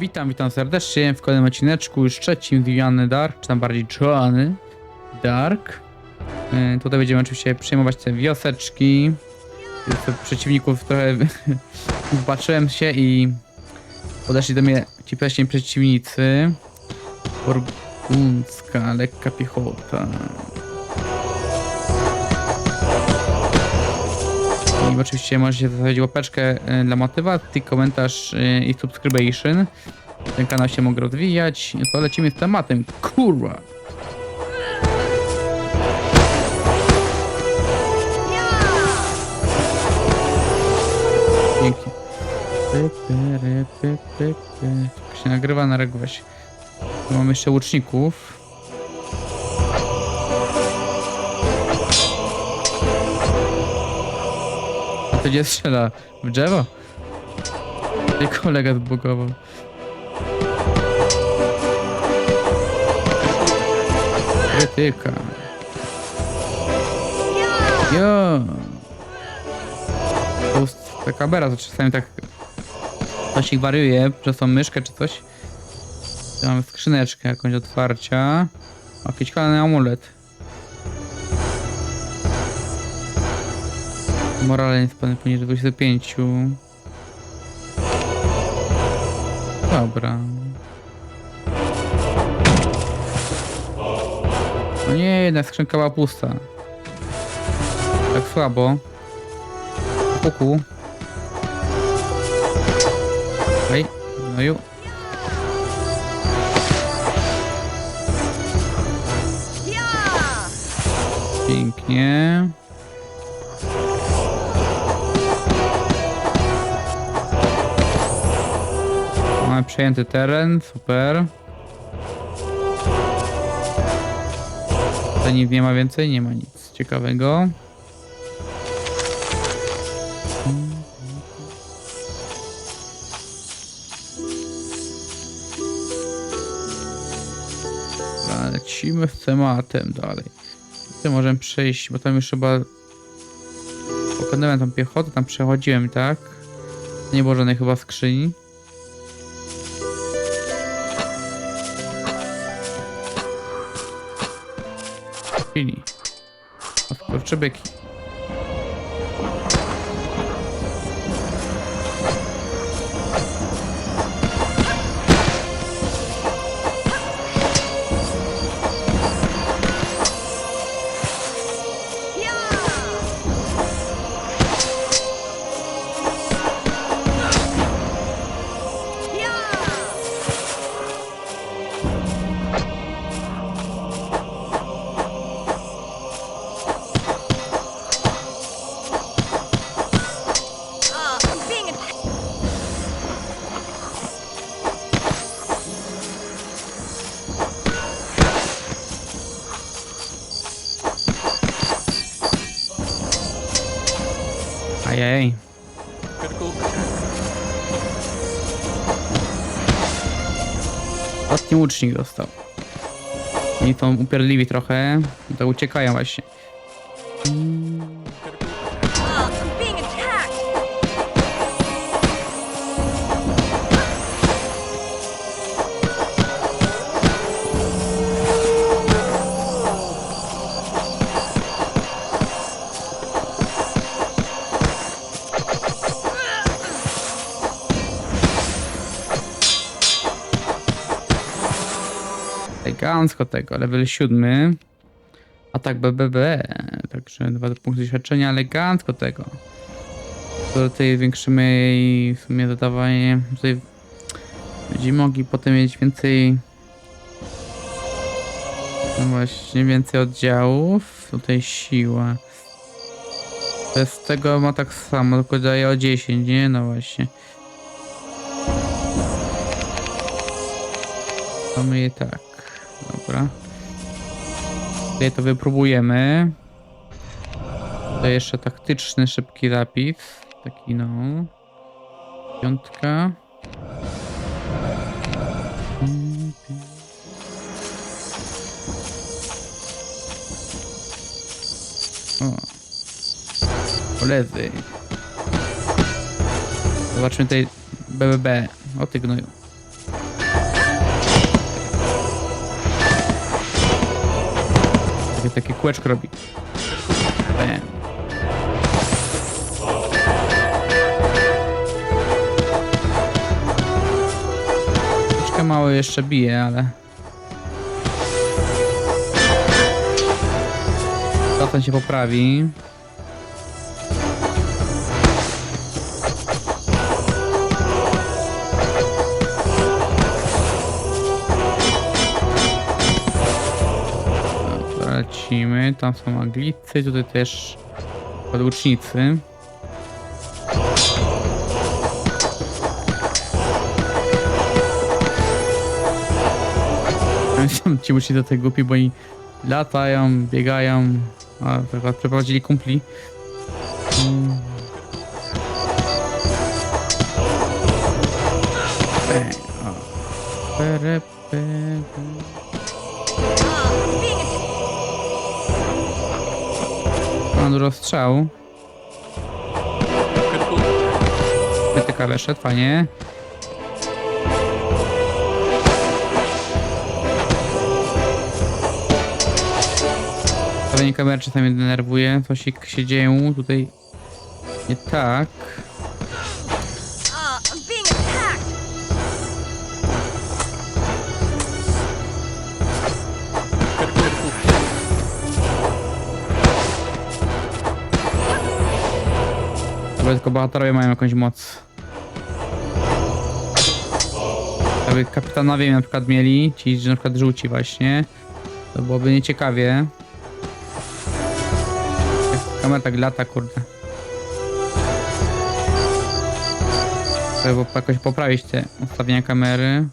Witam, witam serdecznie w kolejnym odcineczku, już trzecim Dark, czy tam bardziej Joanny Dark. E, tutaj będziemy oczywiście przejmować te wioseczki. To przeciwników trochę zobaczyłem się i podeszli do mnie ci wcześniej przeciwnicy. Burgundzka, lekka piechota. I oczywiście możecie zostawić łapeczkę e, dla motywacji, komentarz e, i subscription. Ten kanał się mógł rozwijać. To lecimy z tematem. Kurwa! Dzięki. Py, py, ry, py, py, py. Jak się nagrywa na regweś. Tu mam jeszcze łuczników. To gdzie strzela? W drzewo? Tutaj kolega zbugował. Krytyka. Jo. To jest ta kamera, to czasami tak coś ich wariuje przez tą myszkę czy coś. Tu mamy skrzyneczkę jakąś otwarcia. O, jakiś kolejny amulet. Morale jest pewnie poniżej 25. Dobra. No nie, jedna skrzynka była pusta. Tak słabo. Kuku. Ej, no ju. Pięknie. Mamy przejęty teren, super. Tutaj nie ma więcej, nie ma nic ciekawego. Lecimy z tematem dalej. Tutaj możemy przejść, bo tam już chyba pokonałem tą piechotę, tam przechodziłem, tak? Nie było żadnej chyba skrzyni. Chwili. O, skurczybyki. Łucznik dostał. Oni są upierdliwi trochę. To uciekają właśnie. Elegancko tego, level 7. Atak BBB, także dwa punkty doświadczenia, elegancko tego. To tutaj zwiększymy i w sumie dodawanie, tutaj będziemy mogli potem mieć więcej, no właśnie, więcej oddziałów, tutaj siła. Bez tego ma tak samo, tylko daje o 10, nie? No właśnie. Mamy je tak. Dobra. Tutaj to wypróbujemy. Tutaj jeszcze taktyczny, szybki zapis. Taki no. Piątka. O. Koledzy. Zobaczmy tutaj BBB. O ty gnoju. Takie, takie kółeczko robi. Bam. Troszkę mało jeszcze bije, ale... Czasem się poprawi. Tam są Anglicy, tutaj też podłucznicy. Są ci ucznicy do tej głupi, bo oni latają, biegają. A, chyba przeprowadzili kumpli. Mm. Bang, o. Mam dużo strzał. Krytyka weszedł, fajnie. Stawienie kamery czasami denerwuje. Coś się dzieje tutaj nie tak. Chyba tylko bohaterowie mają jakąś moc. Jakby kapitanowie na przykład mieli, ci że na przykład żółci właśnie, to byłoby nieciekawie. Kamera tak lata, kurde. Trzeba jakoś poprawić te ustawienia kamery.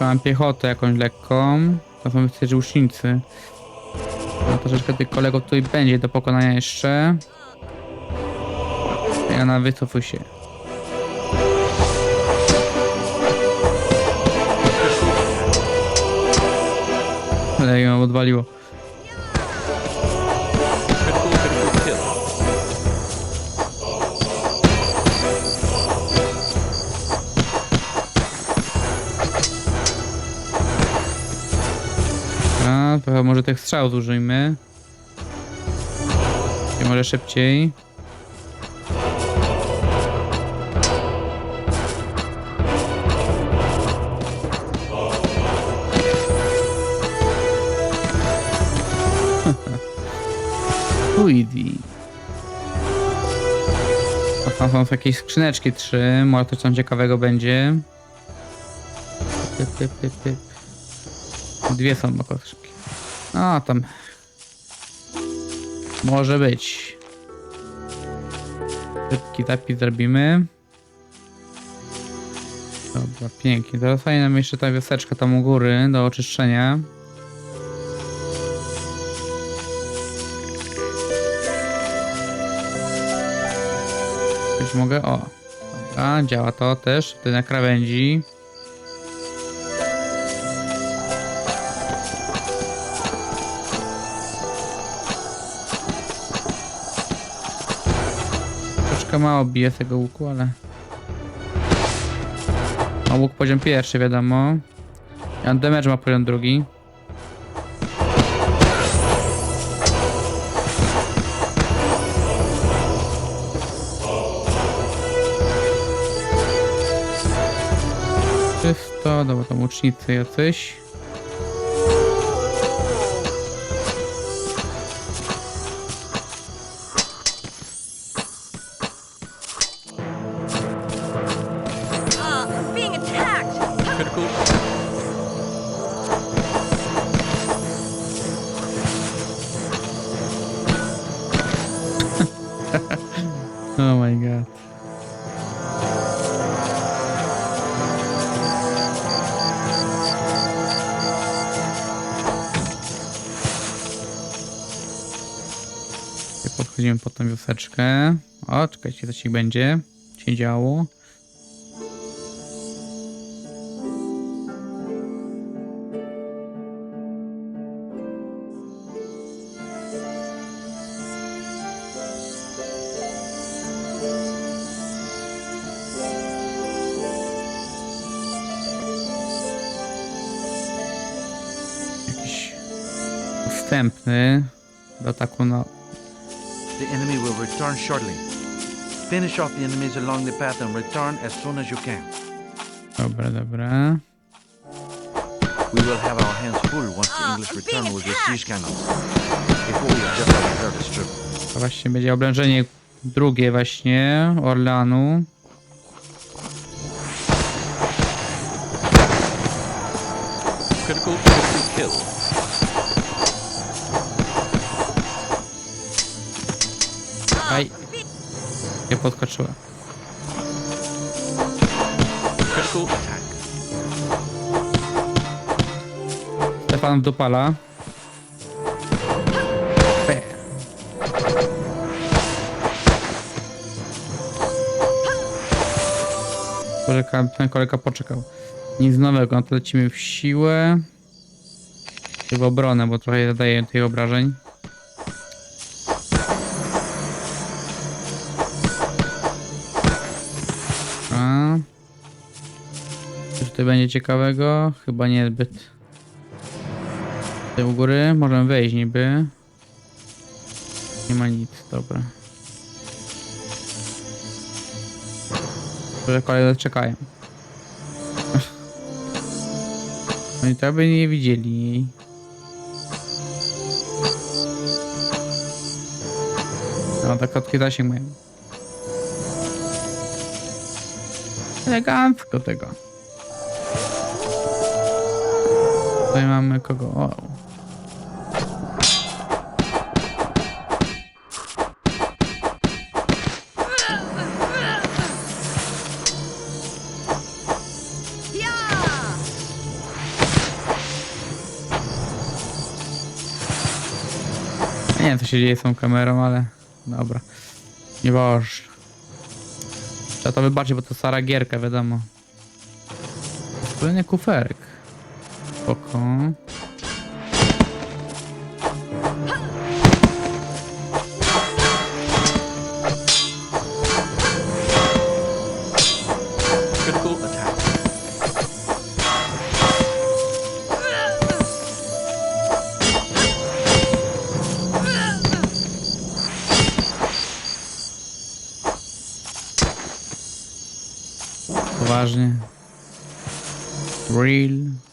Mam piechotę jakąś lekką. To są wszyscy łucznicy. No troszeczkę tych kolegów tutaj będzie do pokonania jeszcze. Ja na wycofuj się. Ale ją odwaliło. Trochę może tych strzał zużyjmy. I może szybciej. Tweedy. A tam są jakieś skrzyneczki trzy, może coś tam ciekawego będzie. Pyp, pyp, pyp. Dwie są makotki. A tam. Może być. Szybki zapis zrobimy. Dobra, pięknie. Teraz fajnie nam jeszcze ta wioseczka tam u góry do oczyszczenia. Coś mogę? O. Dobra, działa to też. Tutaj na krawędzi. Troszkę mało bije tego łuku, ale... Ma łuk poziom pierwszy, wiadomo. Ja damage ma poziom drugi. Czysto, dobra, to łucznicy jacyś. Wchodzimy pod tą wioseczkę. O, czekajcie, co się będzie się działo. Jakiś ustępny do ataku na The enemy will return shortly. Finish off the enemies along the path and return as soon as you can. Dobra, dobra. We will have our hands full once the English return with siege cannons. Before we adjust our reserve strip. To właśnie będzie oblężenie drugie właśnie Orlanu. Critical, critical kill. Nie podskoczyła. Critical Attack. Stefan dopala. Pe. Poczeka, ten kolega poczekał. Nic nowego, no to lecimy w siłę. W obronę, bo trochę zadaje tych obrażeń. Tutaj będzie ciekawego? Chyba niezbyt. Tutaj u góry możemy wejść niby. Nie ma nic, dobra. Że kolejne czekają. Oni to by nie widzieli jej. No tak krótki zasięg mają. Elegancko tego. Tutaj mamy kogo? Ja nie wiem co się dzieje z tą kamerą, ale dobra. Nieważne. Trzeba to wybaczyć, bo to stara gierka, wiadomo. Kolejny kuferek. Spoko. Poważnie. Real.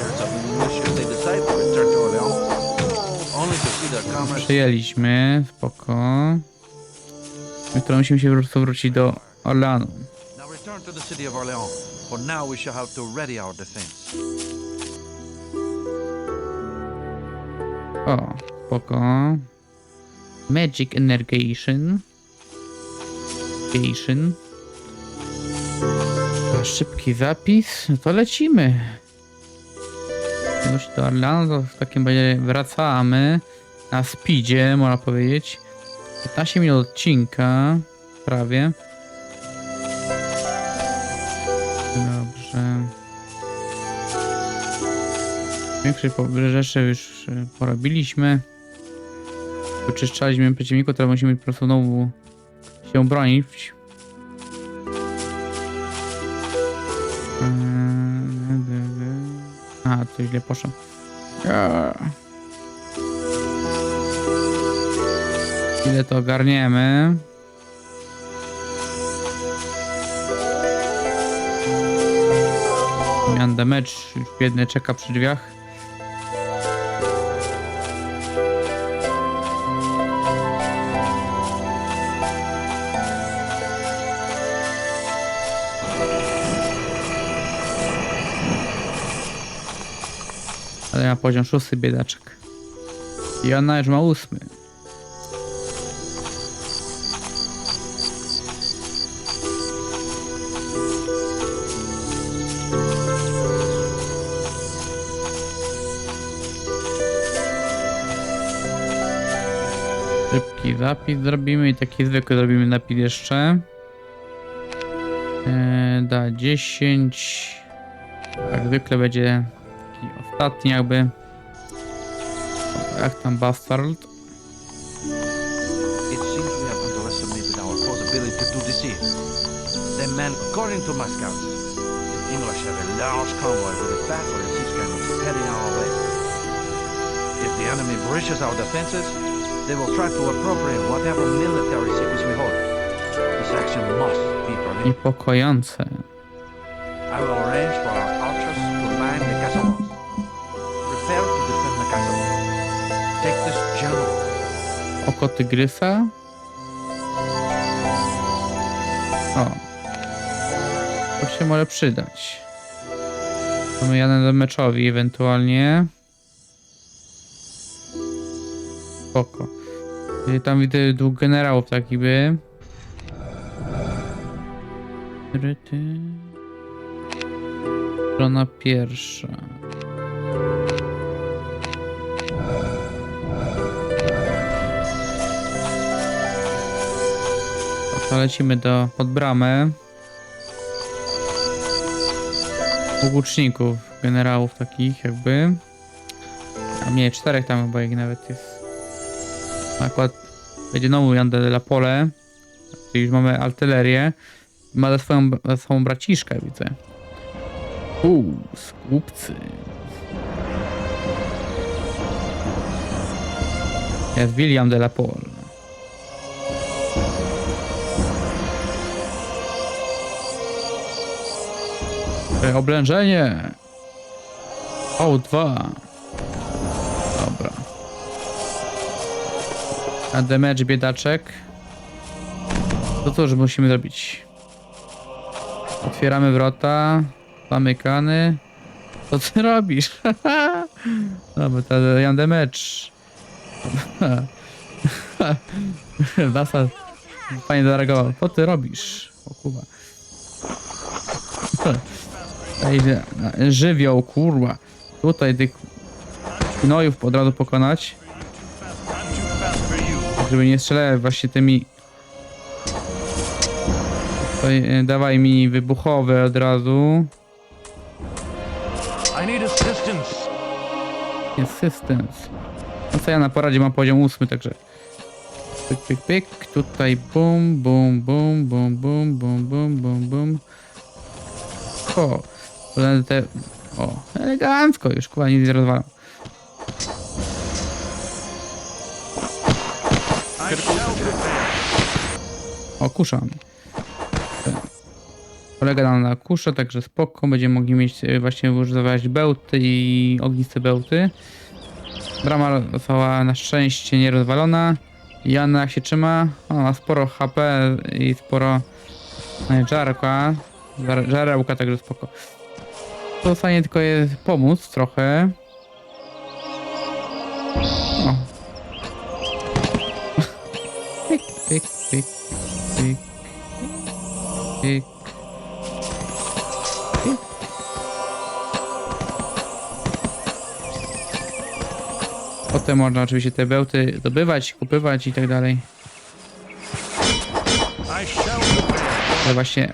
Spirits of the English if they decide to return to Orleans. Only to see their comrades Przyjęliśmy, spoko. Jutro musimy się po prostu wrócić do Orlanu. Now return to the city of Orleans. For now we shall have to ready our defense. O, spoko. Magic Energization. Irrigation. Szybki zapis. No to lecimy. Już do Orlanu, to w takim razie wracamy na speedzie, można powiedzieć. 15 minut odcinka, prawie. Większość rzeczy już e, porobiliśmy. Wyczyszczaliśmy przeciwników, teraz musimy po prostu znowu się bronić. Eee, A, to źle poszło. Ile to ogarniemy? Mian damage, już biedny czeka przy drzwiach. Na poziom szósty biedaczek. Jana już ma ósmy. Szybki zapis zrobimy i taki zwykły zrobimy napis jeszcze. Eee, da 10. Jak zwykle będzie taki ostatni jakby. Jak tam Bastard? It seems we have underestimated our foe's ability to here. The men, according to my scouts, the English have a large convoy with a heading our way. If the enemy breaches our defenses, they will try to appropriate whatever military secrets we hold. This action must be prevented. Niepokojące. I will arrange Oko tygrysa? O. To się może przydać. To my jadę do meczowi ewentualnie. Spoko. Tam widzę dwóch generałów tak by. Strona pierwsza. To lecimy do, pod bramę. Dwóch łuczników, generałów takich jakby. A nie, czterech tam chyba ich nawet jest. Akurat będzie znowu Jan de la Pole. Czyli już mamy artylerię. Ma za swoją, za swoją braciszkę, widzę. Uuu, skupcy. Jest William de la Pole. Oblężenie. O, dwa. Dobra. A damage biedaczek. To cóż musimy zrobić? Otwieramy wrota. Zamykany. Co ty robisz? Dobra, to ja damage. Wasa fajnie zareagował. Co ty robisz? O kurwa. Ej, żywioł, kurwa. Tutaj tych gnojów od razu pokonać. Żeby nie strzelać właśnie tymi... Tutaj, e, dawaj mi wybuchowe od razu. Assistance. No co ja na poradzie mam poziom ósmy, także... Pyk, pyk, pyk. Tutaj bum, bum, bum, bum, bum, bum, bum, bum, bum. Te... O, elegancko już, kurwa, nic nie rozwalam. O, kusza. Kolega nam na kuszę, także spoko. Będziemy mogli mieć e, właśnie używać bełty i ogniste bełty. Brama została na szczęście nierozwalona. Jana się trzyma? O, ma sporo HP i sporo e, żarka. Żar- Żarełka, także spoko. Zostanie tylko je pomóc trochę. O. Pyk, pyk, pyk, pyk. Pyk. Potem można oczywiście te bełty zdobywać, kupywać i tak dalej. Ale właśnie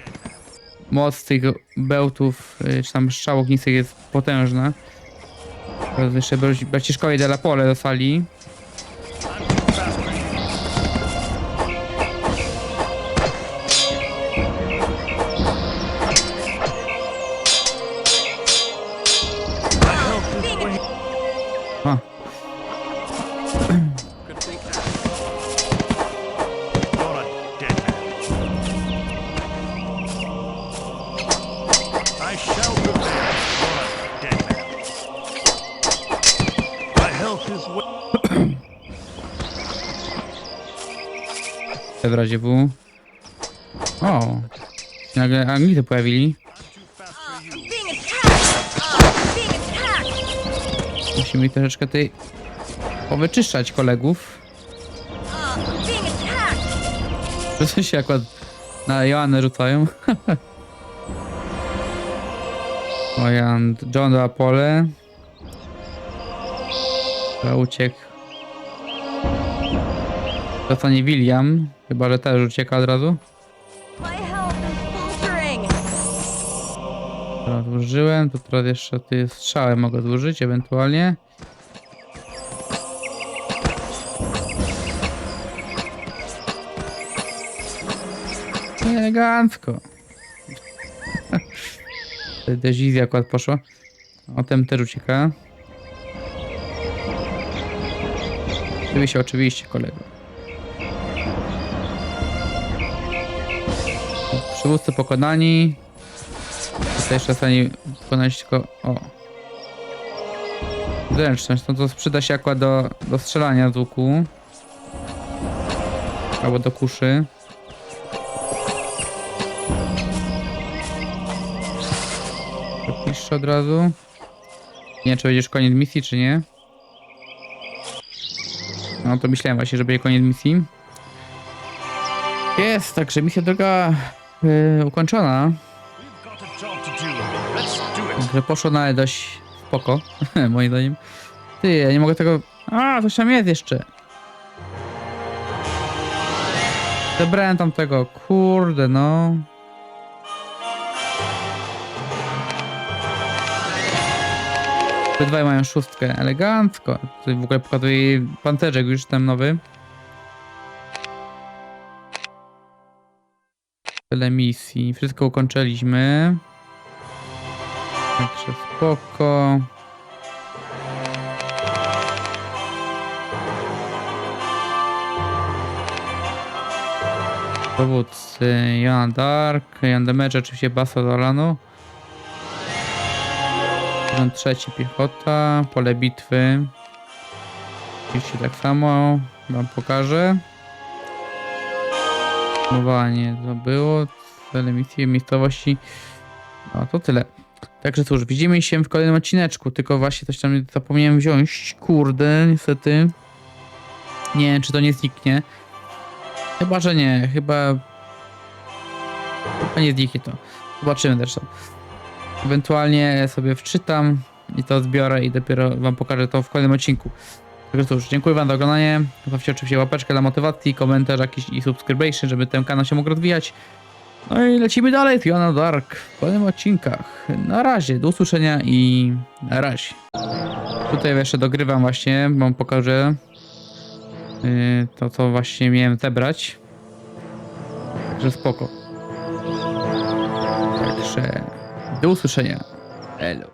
moc tych bełtów, y, czy tam strzał jest potężna. Teraz jeszcze braci- braciszkowie de la Pole dostali. W razie W. O, nagle Anglicy pojawili. Musimy troszeczkę tej powyczyszczać kolegów. To się akurat na Joannę rzucają. Ojan, John do Apole. To uciekł. Zostanie William, chyba że też ucieka od razu. Teraz zużyłem, to teraz jeszcze ty strzałem mogę zużyć ewentualnie. Elegancko. Dezizja akurat poszła. O tym też ucieka. Się oczywiście kolego. Przywódcy pokonani. Tutaj jeszcze zostanie pokonać tylko... O. Zręczność, no to przyda się akurat do, do strzelania z łuku. Albo do kuszy. Piszę od razu. Nie wiem, czy będziesz koniec misji, czy nie. No to myślałem właśnie, że będzie koniec misji. Jest, także misja droga yy, ukończona. We've got a job to do. Let's do it. Że poszło na dość spoko, moim zdaniem. Ty, ja nie mogę tego... A, coś tam jest jeszcze. Zebrałem tam tego, kurde no. Obydwaj mają szóstkę, elegancko. Tutaj w ogóle pokazuje pancerzek już tam nowy. Tyle misji, wszystko ukończyliśmy. Także spoko. Dowódcy Jan Dark, Jan Demerze, oczywiście Basa. Poziom trzeci piechota, pole bitwy. Oczywiście tak samo wam pokażę. Mowanie to było. Cele misji miejscowości. No to tyle. Także cóż, widzimy się w kolejnym odcineczku, tylko właśnie coś tam zapomniałem wziąć. Kurde, niestety. Nie wiem, czy to nie zniknie. Chyba, że nie. Chyba... Chyba nie zniknie to. Zobaczymy zresztą. Ewentualnie sobie wczytam i to zbiorę i dopiero wam pokażę to w kolejnym odcinku. Także cóż, dziękuję wam za oglądanie. Zostawcie oczywiście łapeczkę dla motywacji, komentarz jakiś i subscription, żeby ten kanał się mógł rozwijać. No i lecimy dalej, Fiona Dark w kolejnych odcinkach. Na razie, do usłyszenia i na razie. Tutaj jeszcze dogrywam właśnie, wam pokażę yy, to, co właśnie miałem zebrać. Także spoko. Także do usłyszenia. Hello.